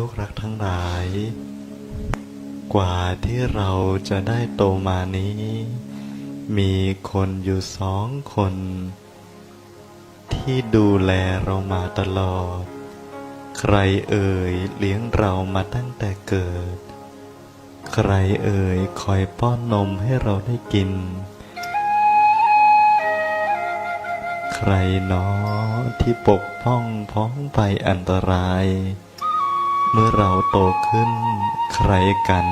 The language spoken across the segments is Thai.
ลูกรักทั้งหลาย กว่าที่เราจะได้โตมานี้ มีคนอยู่สองคน ที่ดูแลเรามาตลอด ใครเอ่ยเลี้ยงเรามาตั้งแต่เกิด ใครเอ่ยคอยป้อนนมให้เราได้กิน ใครหนอที่ปกป้องพ้องไปอันตราย เมื่อเราโตขึ้นใครกัน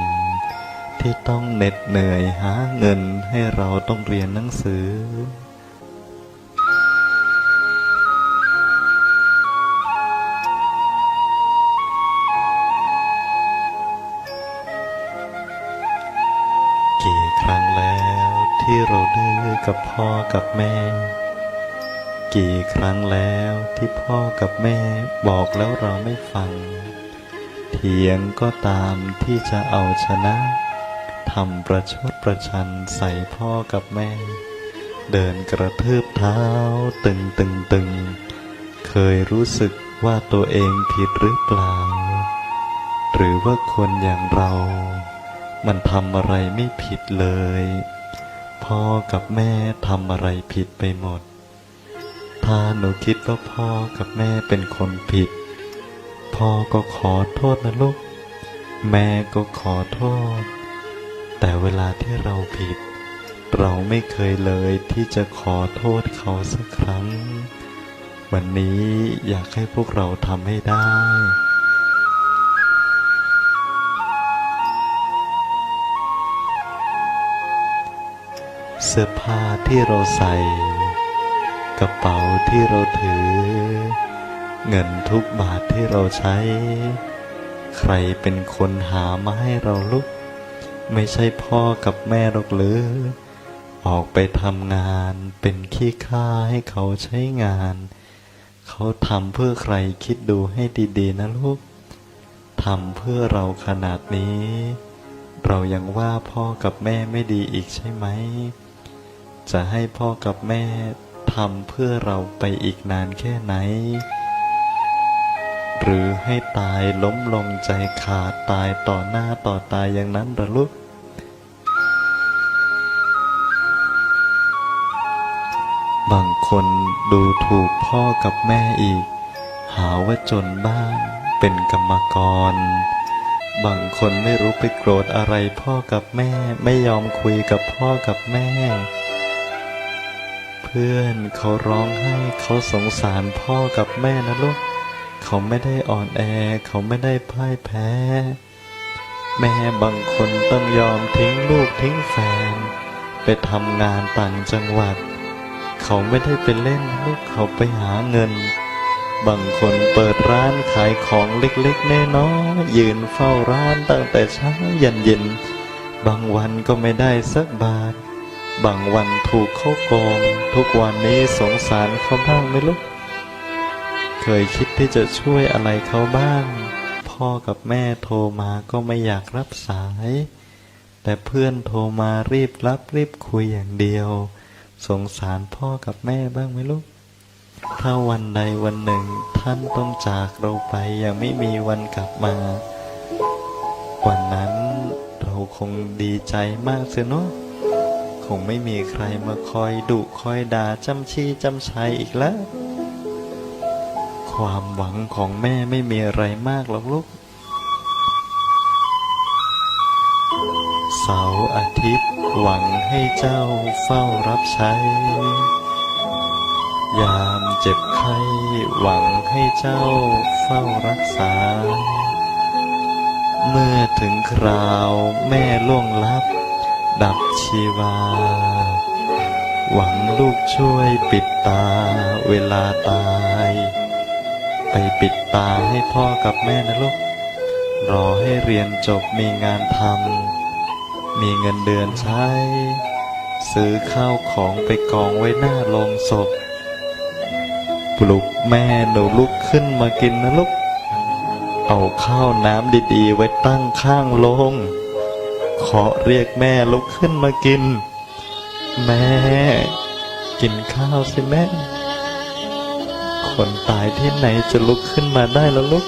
ที่ต้องเหน็ดเหนื่อยหาเงินให้เราต้องเรียนหนังสือ กี่ครั้งแล้วที่เราดื้อกับพ่อกับแม่กี่ครั้งแล้วที่พ่อกับแม่บอกแล้วเราไม่ฟัง เถียงก็ตามที่จะเอาชนะทำประชดประชันใส่พ่อกับแม่ เดินกระทืบเท้าตึงตึงตึงเคยรู้สึกว่าตัวเองผิดหรือเปล่า หรือว่าคนอย่างเรา มันทำอะไรไม่ผิดเลย พ่อกับแม่ทำอะไรผิดไปหมด ถ้าหนูคิดว่าพ่อกับแม่เป็นคนผิด พ่อก็ขอโทษนะลูก แม่ก็ขอโทษ แต่เวลาที่เราผิด เราไม่เคยเลยที่จะขอโทษเขาสักครั้ง วันนี้อยากให้พวกเราทำให้ได้เสื้อผ้าที่เราใส่ กระเป๋าที่เราถือ เงินทุกบาทที่เราใช้ ใครเป็นคนหามาให้เราลุก ไม่ใช่พ่อกับแม่หรอกหรือ ออกไปทำงานเป็นขี้ข้าให้เขาใช้งาน เขาทำเพื่อใครคิดดูให้ดีๆนะลูกทำเพื่อเราขนาดนี้ เรายังว่าพ่อกับแม่ไม่ดีอีกใช่ไหม จะให้พ่อกับแม่ทำเพื่อเราไปอีกนานแค่ไหน หรือให้ตายล้มลงใจขาดตายต่อหน้าต่อตายอย่างนั้นหระลูกบางคนดูถูกพ่อกับแม่อีก หาว่าจนบ้านเป็นกรรมกร บางคนไม่รู้ไปโกรธอะไรพ่อกับแม่ไม่ยอมคุยกับพ่อกับแม่ เพื่อนเขาร้องไห้เขาสงสารพ่อกับแม่นะลูก เขาไม่ได้อ่อนแอ เขาไม่ได้พ่ายแพ้ แม่บางคนต้องยอมทิ้งลูกทิ้งแฟน ไปทำงานต่างจังหวัด เขาไม่ได้ไปเล่นลูกเขาไปหาเงิน บางคนเปิดร้านขายของเล็กๆน้อยๆยืนเฝ้าร้านตั้งแต่เช้ายันเย็น บางวันก็ไม่ได้สักบาท บางวันถูกเขาโกง ทุกวันนี้สงสารเขาบ้างไหมลูก เคยคิดที่จะช่วยอะไรเขาบ้าง พ่อกับแม่โทรมาก็ไม่อยากรับสาย แต่เพื่อนโทรมารีบรับรีบคุยอย่างเดียว สงสารพ่อกับแม่บ้างไหมลูก ถ้าวันใดวันหนึ่งท่านต้องจากเราไปยังไม่มีวันกลับมา วันนั้นเราคงดีใจมากเสียเนาะคงไม่มีใครมาคอยดุคอยด่าจำชี้จำชัยอีกแล้ว ความหวังของแม่ไม่มีอะไรมากหรอกลูก เสาร์อาทิตย์หวังให้เจ้าเฝ้ารับใช้ ยามเจ็บไข้หวังให้เจ้าเฝ้ารักษา เมื่อถึงคราวแม่ล่วงลับ ดับชีวา หวังลูกช่วยปิดตาเวลาตาย ไปปิดตาให้พ่อกับแม่นะลูก รอให้เรียนจบมีงานทำ มีเงินเดือนใช้ ซื้อข้าวของไปกองไว้หน้าโลงศพ ปลุกแม่หนูลุกขึ้นมากินนะลูก เอาข้าวน้ำดีๆ ไว้ตั้งข้างโลง ขอเรียกแม่ลุกขึ้นมากิน แม่ กินข้าวสิแม่ คนตายที่ไหนจะลุกขึ้นมาได้แล้วลูก